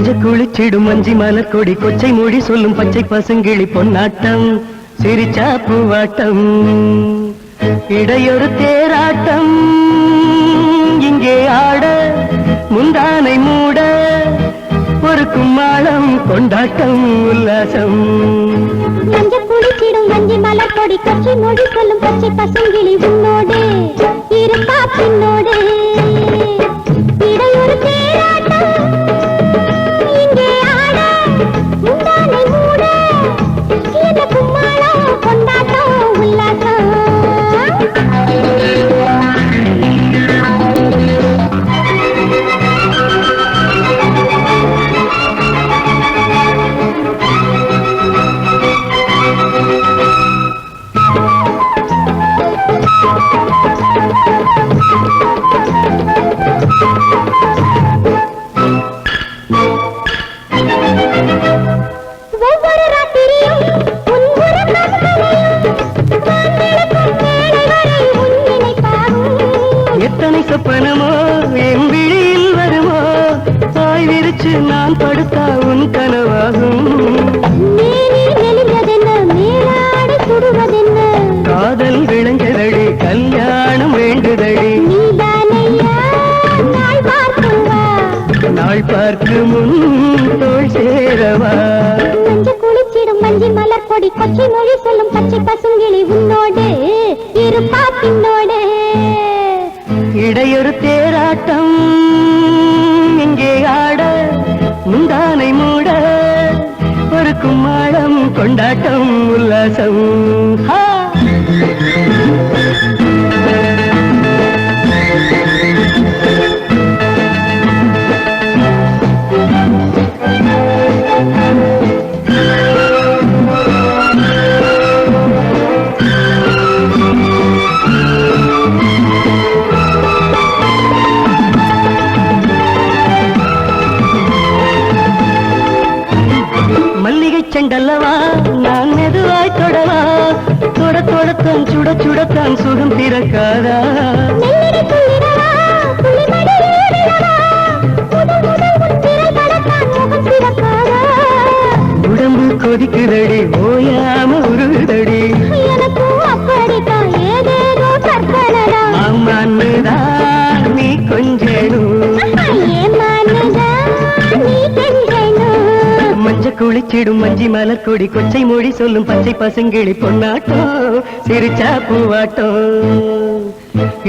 குளிச்சிடும் மஞ்சி மலர்கொடி கொச்சை மொழி சொல்லும் பச்சை பசுங்கிளி பொன்னாட்டம் சிரிச்சா பூவாட்டம். இடையொரு தேராட்டம் இங்கே ஆட முந்தானை மூட ஒரு கும்மாளம் கொண்டாட்டம் உல்லாசம். மஞ்ச குளிச்சிடும் மஞ்சி மலர்கொடி கொச்சை மொழி சொல்லும் பச்சை பசுங்கிளி சொப்பனமோ என் விழியில் வருமோ? தாய் விரிச்சு நான் படுத்தா உன் கனவாகும். பார்க்கு முன் சேரவா? குளிச்சிடும் மஞ்சி மலர் கொடி கொச்சை மொழி சொல்லும் பச்சை பசுங்கிளி உன்னோடு இருப்பா பின்னோடு இடையொரு தேராட்டம் இங்கே ஆட முந்தானை மூட ஒரு கும்மாளம் கொண்டாட்டம் உல்லாசம். ஹா! செண்டல்லவா நான் மெதுவாய் தொடவா? தொட தொடத்தான் சுட சுடத்தான் சுகம் பிறக்காதா? மெல்லிடை துள்ளிடவா கெஞ்சனும் மஞ்ச குளிச்சிடும் மஞ்சி மலர் கொடி கொச்சை மொழி சொல்லும் பச்சை பசுங்கிளி பொன்னாட்டம் சிரிச்சா பூவாட்டம்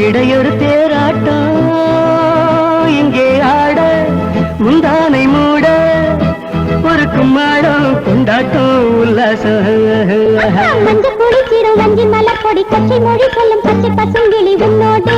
இடையொரு தேராட்டம் இங்கே ஆட முந்தானை மூட ஒரு கும்மாடம் கொண்டாட்டம் உல்லாசம் மஞ்ச குளிச்சிடும் வஞ்சி மலர் கொடி கொச்சை மொழி சொல்லும் பச்சை பசுங்கிளி உன்னோடு.